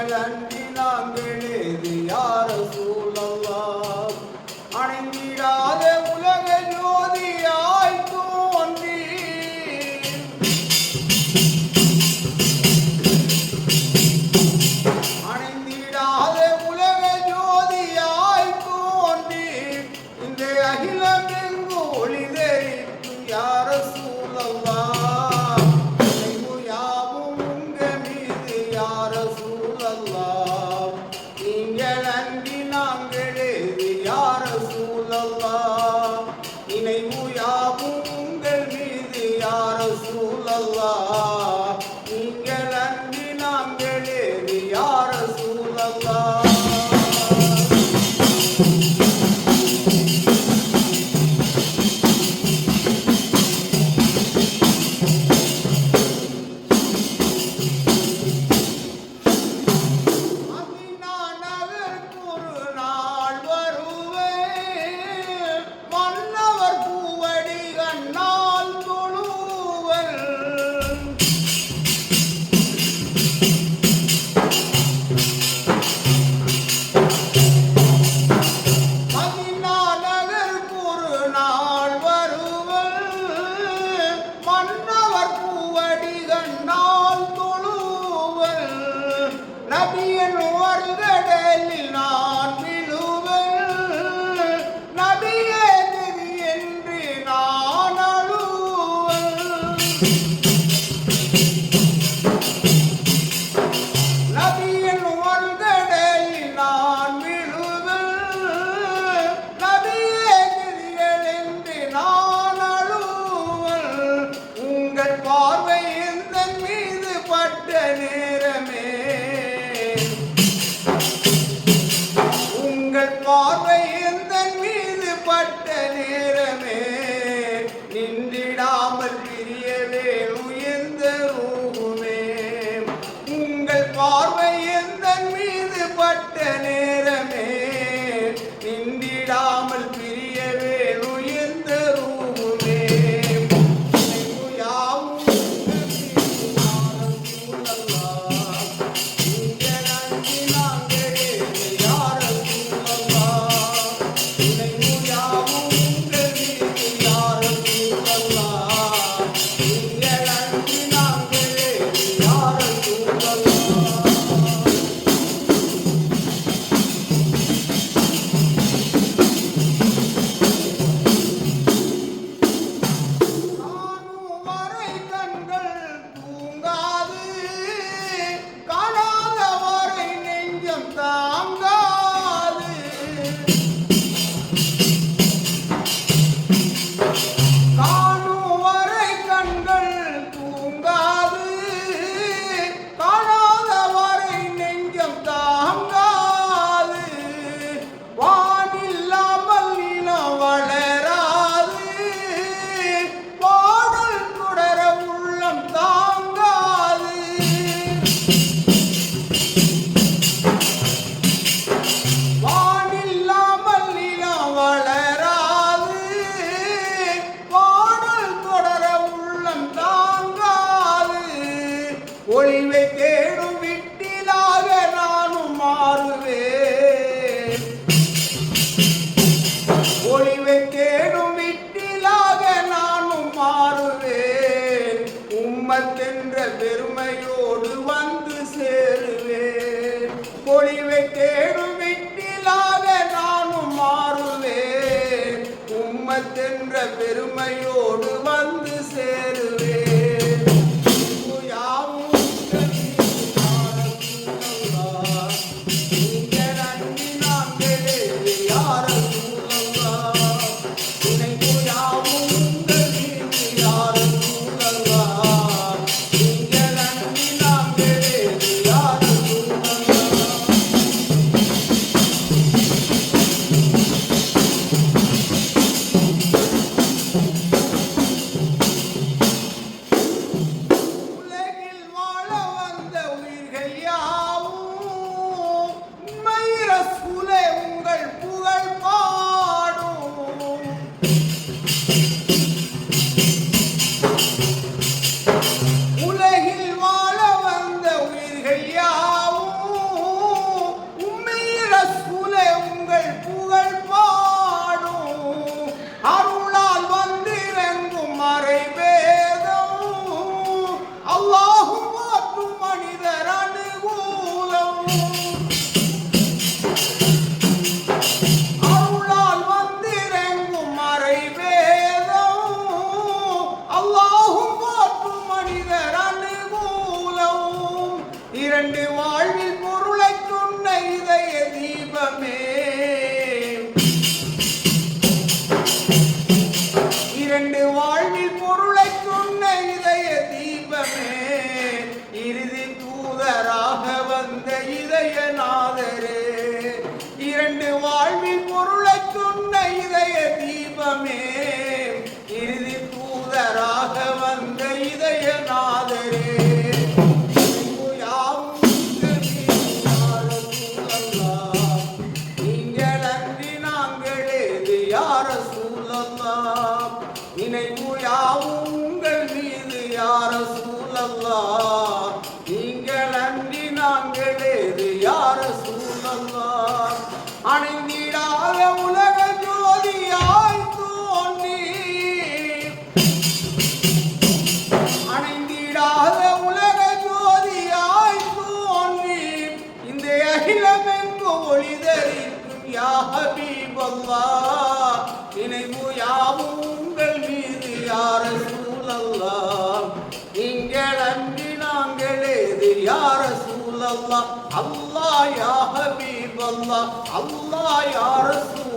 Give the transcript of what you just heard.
அண்ணல் அன்றி நாங்கள் ஏது யார் Allah. நபியன் ஓர்கடலில் நான் விழுவன். நபியே திரு என்று நான் அழுவன். நபியன் ஓர்கடலில் பார்வை எந்த மீது பட்ட நேரம் பார்க்கின்ற பெருமையோடு வந்து சேருவேன் பொழிவை தேடும் விட்டிலாக நானும் மாறுவேன் உம்மத்தென்ற பெருமையோடு வந்து சேருவேன் Thank you. தெய்வமே இறுதி தூதராக வந்த இதயநாதரே. நீங்கள் அன்றி நாங்கள் யார சூழலாம் நினைவு Allah Allah ya Habiballah Allah ya Resul